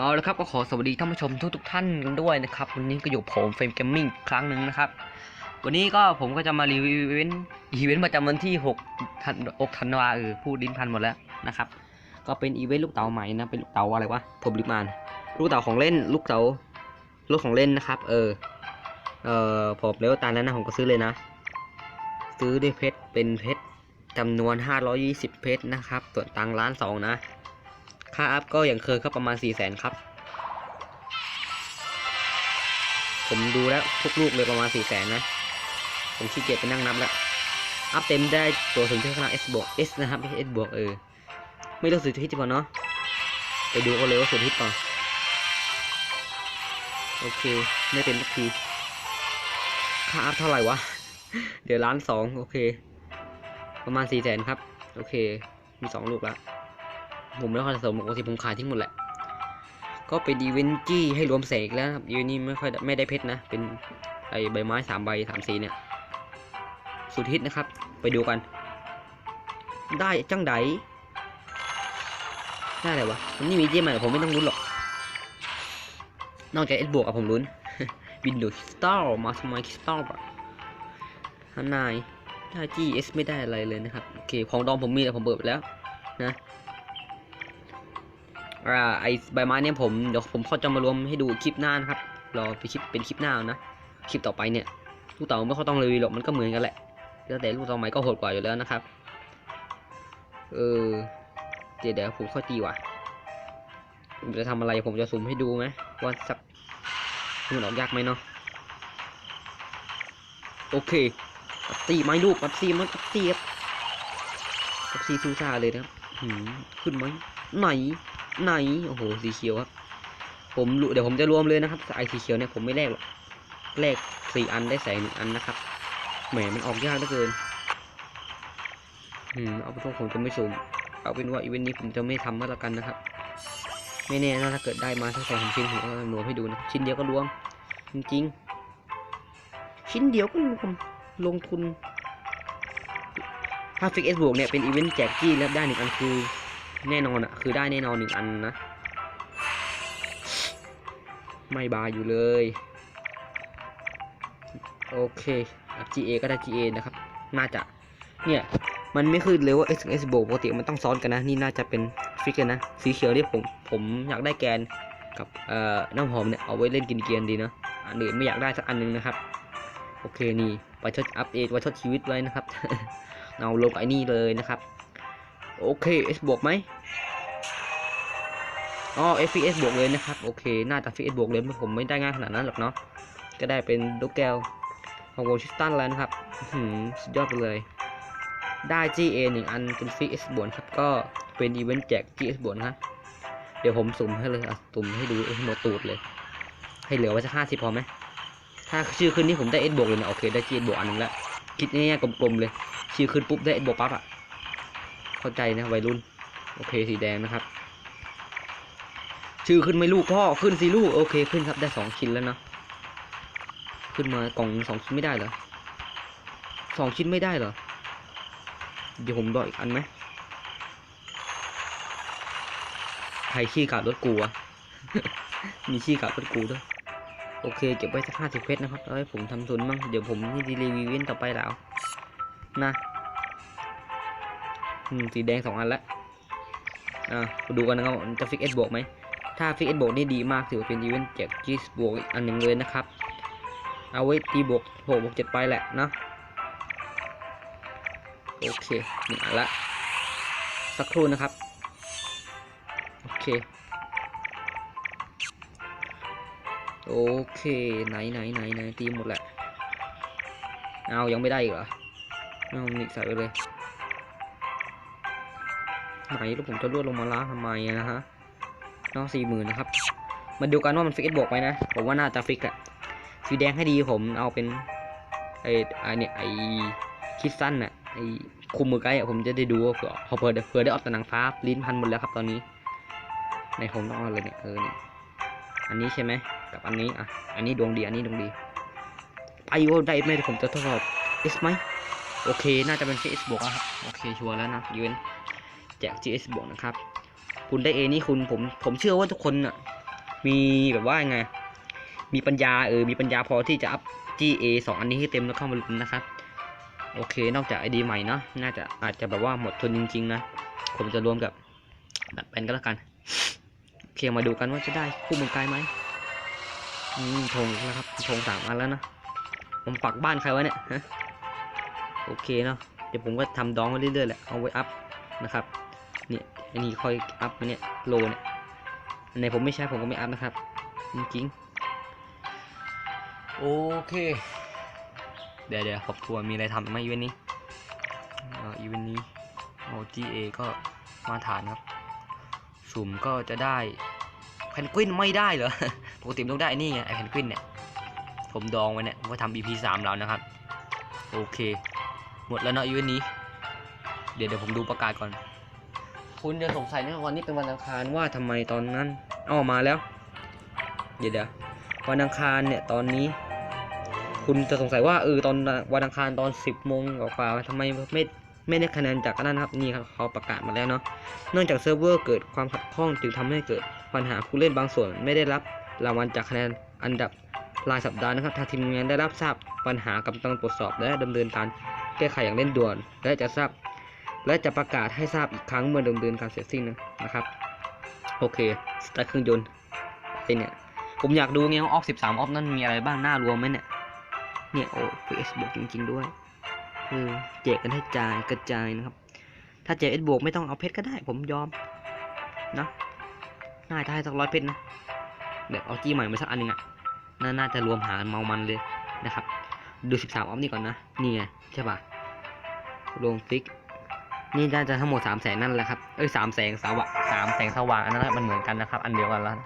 เอาละครับก็ขอสวัสดีท่านผู้ชมทุกทุกๆท่านกันด้วยนะครับ วันนี้ก็อยู่ผมเฟรมเกมมิ่งครั้งหนึ่งนะครับ วันนี้ก็ผมก็จะมารีวิวอีเวนต์อีเวนต์ประจำวันที่6ธัน6ธันวาเออพูดลิ้นพันหมดแล้วนะครับ ก็เป็นอีเวนต์ลูกเต๋าใหม่นะ เป็นลูกเต๋าอะไรวะผมลืมอ่านลูกเต๋าของเล่น ลูกเต๋ารถของเล่นนะครับ เออ เออผมเลี้ยวตามนั้นนะผมก็ซื้อเลยนะ ซื้อด้วยเพชรเป็นเพชรจำนวน 520 เพชรนะครับ ส่วนตังค์ล้านสองนะ ค่าอัพก็อย่างเคยครับประมาณ4 0 0แสนครับ ผมดูแล้วทุกลูกเลยประมาณ4 0 0แสนนะ ผมขี้เกียจไปนั่งนับแล้วอัพเต็มได้ตัวถึงที่ขนาด S บวก S นะครับ S บวกเออ ไม่รู้สุดฮิตป่ะเนาะไปดูกันเลยว่าสุดฮิตป่ะโอเค ไม่เป็นสักที ค่าอัพเท่าไหร่วะ เดี๋ยวล้านสองโอเค ประมาณ4 0 0แสนครับ โอเค มี2ลูกแล้ว ผมไม่ค่อยสะสมปกติผมขายทิ้งหมดแหละ ก็เป็นอีเวนจี้ให้รวมเสกแล้วครับอีเวนนี้ไม่ค่อยไม่ได้เพชรนะ เป็นไอใบไม้สามใบสามสีเนี่ย สุดฮิตนะครับ ไปดูกัน ได้จังไดได้อะไรวะมันนี่มีเจมใหม่ผมไม่ต้องลุ้นหรอก นอกจากเอสบวกอะผมลุ้นวินโดว์คริสตัลมาทำไมคริสตัลอะฮันนายได้จีเอสไม่ได้อะไรเลยนะครับ โอเค ของดองผมมีแต่ผมเปิดไปแล้วนะ อ่าไอใบไม้เนี่ยผมเดี๋ยวผมเขาจะมารวมให้ดูคลิปหน้านะครับรอไปคลิปเป็นคลิปหน้านะคลิปต่อไปเนี่ยลูกเต๋าไม่ค่อยต้องเลยหรอกมันก็เหมือนกันแหละแต่ลูกเต๋าใหม่ก็โหดกว่าอยู่แล้วนะครับ เออเดี๋ยวเดี๋ยวผมเข้าตีว่ะผมจะทำอะไรผมจะสุ่มให้ดูไหมว่าสักมันออกยากไหมเนาะโอเคปัดตีไหมลูกปัดตีมันปัดตีครับปัดตีซูซาเลยนะครับหืมขึ้นไหมไหน ไหนโอ้โหสีเขียวครับ ผมเดี๋ยวผมจะรวมเลยนะครับไอสีเขียวเนี่ยผมไม่แลกหรอกแลกสี่อันได้แสงหนึ่งอันนะครับแหมมันออกยากเหลือเกินอืมเอาเป็นว่าผมจะไม่ซูมเอาเป็นว่าอีเวนต์นี้ผมจะไม่ทำก็แล้วกันนะครับ ไม่แน่นะถ้าเกิดได้มาสักสองสามชิ้นผมก็รวมให้ดูนะ ชิ้นเดียวก็รวม จริงๆ ชิ้นเดียวก็รวมลงทุนถ้าฟิกเอสบวกเนี่ยเป็นอีเวนต์แจกจี้แล้วได้หนึ่งอันคือ แน่นอนอะคือได้แน่นอนหนึ่งอันนะ ไม่บาอยู่เลย โอเคอะ GA ก็ได้ GA นะครับ น่าจะ เนี่ย มันไม่ขึ้นเลยว่า S กับ S บวกปกติมันต้องซ้อนกันนะ นี่น่าจะเป็นฟิกเลยนะ สีเขียวที่ผม ผมอยากได้แกนกับเอ่อน้ำหอมเนี่ย เอาไว้เล่นกินเกียนดีนะอันอื่นไม่อยากได้สักอันหนึงนะครับ โอเคนี่ไปทดอัปเดตไว้ทดชีวิตไว้นะครับ เอาลงไอ้นี่เลยนะครับ โอเค S บวกไหมอ๋อ FPS บวกเลยนะครับ โอเค น่าจะ FPS บวกเลยผมไม่ได้ง่ายขนาดนั้นหรอกเนาะ ก็ได้เป็นลูกแก้วของวอชิสตันแล้วนะครับหือสุดยอดไปเลย ได้ GA หนึ่งอันเป็น F S บวกครับ ก็เป็นอีเวนต์แจก GS บวกนะครับ เดี๋ยวผมสุ่มให้เลยอะสุ่มให้ดูให้หมดตูดเลย ให้เหลือไว้สักห้าสิบพอไหม ถ้าชื่อขึ้นนี่ผมได้ S บวกเลยนะโอเค ได้ GS บวกอันหนึงแล้ว คิดง่ายๆกลมๆเลย ชื่อขึ้นปุ๊บได้ S บวกปั๊บอะ เข้าใจนะวัยรุ่น โอเคสีแดงนะครับ ชื่อขึ้นไม่ลูกพ่อขึ้นสิลูก โอเคขึ้นครับได้สองชิ้นแล้วเนะขึ้นมากล่องสองชิ้นไม่ได้เหรอสองชิ้นไม่ได้เหรอ เดี๋ยวผมดออีกอันไหมใครขี้ขาดรถกูอะมีขี้ขาดรถกูด้วยโอเคเก็บไว้สักห้าสิบเพชรนะครับแล้วให้ผมทำทุนบ้างเดี๋ยวผมนี่รีวิวเว้นต่อไปแล้วนะ สีแดงสองอันละอ่าดูกันนะครับจะฟิกเอสบวกไหมถ้าฟิกเอสบวกนี่ดีมากถือเป็นอีเวนต์แจกจีสบวกอันหนึ่งเลยนะครับ เอาไว้ตีบวกหกบวกเจ็ดไปแหละเนาะโอเคหนึ่งอันละสักครู่นะครับ โอเค โอเค ไหนไหนไหนไหนตีหมดแหละ เอายังไม่ได้อีกเหรอเอานิกใส่ไปเลย ไหนแล้วผมจะรวดลงมาล้างทำไมนะฮะน้องสี่หมื่นนะครับ มาดูกันว่ามันฟิกเอสบวกไหมนะ ผมว่าน่าจะฟิกแหละสีแดงให้ดีผมเอาเป็นไอ้ไอ้เนี่ยไอ้คิดสั้นน่ะไอ้คุมมือไกด์อะผมจะได้ดูว่าเผื่อพอเผื่อเผื่อได้ออกแต่หนังฟ้าลิ้นพันหมดแล้วครับตอนนี้ ในผมต้องเอาอะไรเนี่ยเออเนี่ยอันนี้ใช่ไหมกับอันนี้อะอันนี้ดวงดีอันนี้ดวงดีไปว่าได้ไหมผมจะทดสอบเอสไหมโอเค น่าจะเป็น GS บวกแล้วครับ โอเค ชัวร์แล้วนะยูเน แจก GS บวกนะครับ คุณได้เอนี่คุณผมผมเชื่อว่าทุกคนอะมีแบบว่าไง มีปัญญาเออมีปัญญาพอที่จะอัพ GA สองอันนี้ให้เต็มแล้วเข้ามาลุ้นนะครับ โอเคนอกจากไอดีใหม่เนาะน่าจะอาจจะแบบว่าหมดทุนจริง ๆ นะ ผมจะรวมกับแบบเป็นก็แล้วกันโอเคมาดูกันว่าจะได้คู่มือกายไหมอืมธงแล้วครับธงสามอันแล้วนะผมปักบ้านใครวะเนี่ยฮะโอเคเนาะเดี๋ยวผมก็ทำดองไว้เรื่อยๆแหละเอาไว้อัพนะครับ เนี่ยอันนี้ค่อยอัพเนี่ยโลเนี่ยอันไหนผมไม่ใช้ผมก็ไม่อัพนะครับ จริงๆ โอเค เดี๋ยวเดี๋ยวขอบทัวร์มีอะไรทำไหมอีเวนต์นี้เอออีเวนต์นี้โอ GA ก็มาฐานครับ สุ่มก็จะได้แพนกวินไม่ได้เหรอปกติมต้องได้นี่ไงไอแพนกวินเนี่ยผมดองไว้เนี่ยผมก็ทำ EP สามแล้วนะครับ โอเค หมดแล้วเนาะอีเวนต์นี้ เดี๋ยวเดี๋ยวผมดูประกาศก่อน คุณจะสงสัยนะวันนี้เป็นวันอังคารว่าทำไมตอนนั้นอ้อมาแล้ว เดี๋ยวเดี๋ยววันอังคารเนี่ยตอนนี้ คุณจะสงสัยว่าเออตอนวันอังคารตอน10โมงกว่าทำไมไม่ไม่ได้คะแนนจากนั่นครับนี่ครับเขาประกาศมาแล้วเนาะเนื่องจากเซิร์ฟเวอร์เกิดความขัดข้องจึงทำให้เกิดปัญหาผู้เล่นบางส่วน ไม่ได้รับรางวัลจากคะแนนอันดับรายสัปดาห์นะครับทางทีมงานได้รับทราบปัญหากำลังตรวจสอบและดำเนินการแก้ไขอย่างเร่งด่วน และจะทราบ และจะประกาศให้ทราบอีกครั้งเมื่อดำเนินการเสร็จสิ้นนะครับ โอเคสตาร์ทเครื่องยนต์ไอเนี่ยผมอยากดูไงว่าออฟ13ออฟนั่นมีอะไรบ้างน่ารวมไหมเนี่ย เนี่ยโอ้เอสบวกจริง ๆ ด้วยเออแจกกันให้จ่ายกระจายนะครับ ถ้าแจกเอสบวกไม่ต้องเอาเพชรก็ได้ ผมยอมนะน่าจะให้สักร้อยเพชรนะแบบเอาจี้ใหม่มาสักอันหนึงอะน่าน่าจะรวมหากันเมามันเลยนะครับ ดู13ออฟนี่ก่อนนะ นี่ไงใช่ปะลงฟิก นี่น่าจะทั้งหมดสามแสนนั่นแหละครับ เอ้ยสามแสงสว่างสามแสงสว่างอันนั้นมันเหมือนกันนะครับ อันเดียวกันแล้ว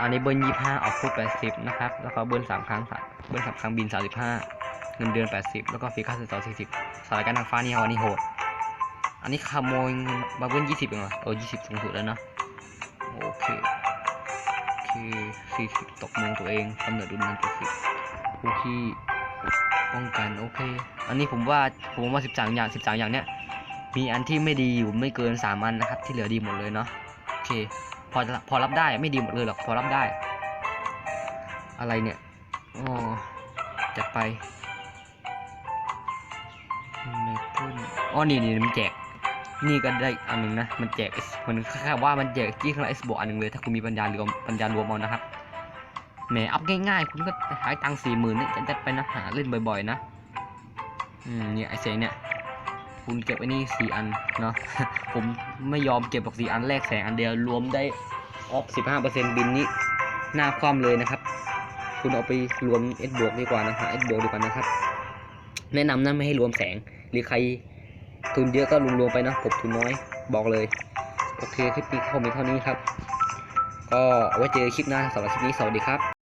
อันนี้เบิร์นยี่ห้าออกคู่แปดสิบนะครับ แล้วก็เบิร์นสามครั้งเบิร์นสามครั้งบินสามสิบห้าเงินเดือนแปดสิบแล้วก็ฟรีค่าสื่อต่อสี่สิบสายการทางฟ้านี่เอาอันนี้โหด อันนี้ขโมยมาเบิร์นยี่สิบเองเหรอเออยี่สิบสูงสุดแล้วเนะโอเคโอเคสี่สิบตกเมืองตัวเองกำเนิดดุลนันเจ็ดสิบผู้ที่ป้องกันโอเค อันนี้ผมว่าผมว่าสิบสามอย่างสิบสามอย่างเนี้ย มีอันที่ไม่ดีอยู่ไม่เกินสามอันนะครับ ที่เหลือดีหมดเลยเนาะโอเคพอพอรับได้ไม่ดีหมดเลยหรอกพอรับได้ อะไรเนี่ยอ๋อจัดไปไม่พูดอ๋อนี่นี่มันแจก นี่ก็ได้อันหนึ่งนะมันแจก S มันแค่ว่ามันแจกจี้ข้างละ S บวกอันหนึ่งเลย ถ้าคุณมีปัญญารวมปัญญารวมเอานะครับแหมอัพง่ายๆ คุณก็หายตังค์สี่หมื่นนี่จะไปนะหาเล่นบ่อยๆนะ อืมเนี่ยไอเซเนี่ย คุณเก็บไว้นี่สี่อันเนาะ ผมไม่ยอมเก็บหรอกสี่อันแรกแสงอันเดียวรวมได้ออฟสิบห้าเปอร์เซ็นต์บินนี้หน้าคว่ำเลยนะครับ คุณเอาไปรวม S บวกดีกว่านะหา S บวกดีกว่านะครับ แนะนำนะไม่ให้รวมแสง หรือใครทุนเยอะก็รวมๆไปนะผมทุนน้อยบอกเลย โอเคคลิปนี้เขามีเท่านี้ครับ ก็ไว้เจอคลิปหน้าสำหรับคลิปนี้สวัสดีครับ